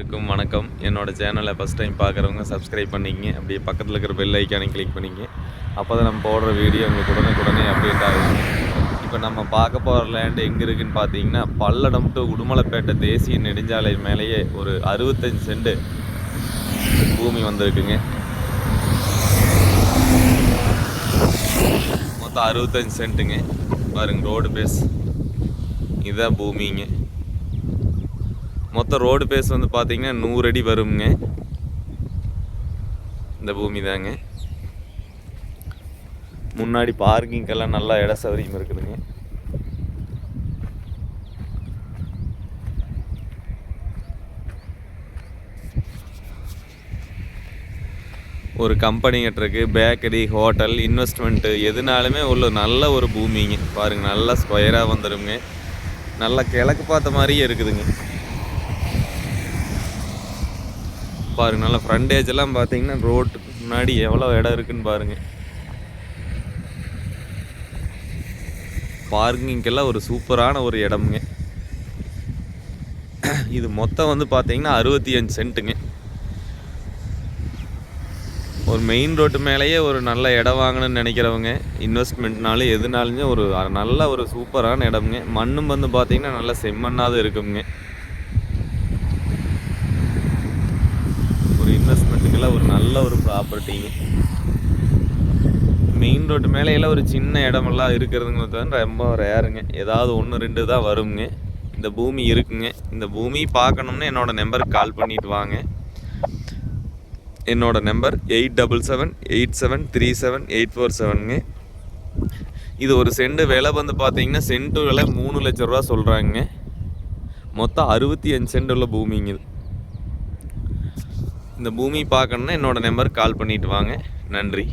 இருக்கும் வணக்கம். என்னோடய சேனலை ஃபஸ்ட் டைம் பார்க்குறவங்க சப்ஸ்கிரைப் பண்ணிக்கங்க. அப்படியே பக்கத்தில் இருக்கிற பெல் ஐக்கானை கிளிக் பண்ணிக்கங்க. அப்போ தான் நம்ம போடுற வீடியோ உங்களுக்கு உடனுக்குடனே அப்டேட் ஆகும். இப்போ நம்ம பார்க்க போகிற லேண்டு எங்கே இருக்குன்னு பார்த்தீங்கன்னா பல்லடம் டு உடுமலைப்பேட்டை தேசிய நெடுஞ்சாலை மேலேயே ஒரு அறுபத்தஞ்சு செண்டு பூமி வந்திருக்குங்க. மொத்தம் அறுபத்தஞ்சு சென்ட்டுங்க. பாருங்க ரோடு பேஸ் இதுதான் பூமிங்க. மொத்தம் ரோடு பேஸ் வந்து பார்த்தீங்கன்னா நூறு அடி வருங்க இந்த பூமி தாங்க. முன்னாடி பார்க்கிங்கெல்லாம் நல்லா இட சௌகரியம் இருக்குதுங்க. ஒரு கம்பெனி கட்டுறக்கு பேக்கரி ஹோட்டல் இன்வெஸ்ட்மெண்ட்டு எதுனாலுமே உள்ள நல்ல ஒரு பூமிங்க. பாருங்கள் நல்லா ஸ்கொயராக வந்துடுங்க நல்லா கிழக்கு பார்த்த மாதிரியே இருக்குதுங்க. பாருங்க நல்லா ஃப்ரண்டேஜ் எல்லாம் பார்த்தீங்கன்னா ரோட்டுக்கு முன்னாடி எவ்வளோ இடம் இருக்குன்னு பாருங்க. பார்க்கிங்கெல்லாம் ஒரு சூப்பரான ஒரு இடமுங்க. இது மொத்தம் வந்து பார்த்தீங்கன்னா அறுபத்தி அஞ்சு சென்ட்டுங்க ஒரு மெயின் ரோட்டு மேலேயே ஒரு நல்ல இடம் வாங்கணும்னு நினைக்கிறவங்க இன்வெஸ்ட்மெண்ட்னாலும் எதுனாலுமே ஒரு நல்ல ஒரு சூப்பரான இடம்ங்க. மண்ணும் வந்து பார்த்தீங்கன்னா நல்ல செம்மண்ணாக இருக்குங்க ஒரு இன்வெஸ்ட்மெண்ட்டுக்கெல்லாம் ஒரு நல்ல ஒரு ப்ராப்பர்ட்டிங்க மெயின் ரோட்டு மேலேயெல்லாம் ஒரு சின்ன இடமெல்லாம் இருக்கிறதுங்கிறது தான் ரொம்ப ரேருங்க ஏதாவது ஒன்று ரெண்டு தான் வருங்க. இந்த பூமி இருக்குங்க. இந்த பூமி பார்க்கணும்னு என்னோடய நம்பருக்கு கால் பண்ணிட்டு வாங்க. என்னோடய number eight double seven eight seven three seven eight four செவனுங்க இது ஒரு சென்ட் விலை வந்து பார்த்தீங்கன்னா சென்ட்டு விலை மூணு லட்ச ரூபா சொல்கிறாங்க மொத்தம் அறுபத்தி அஞ்சு சென்ட் உள்ள பூமிங்க இது. இந்த பூமி பார்க்கணுன்னா என்னோட நம்பருக்கு கால் பண்ணிட்டு வாங்க. நன்றி.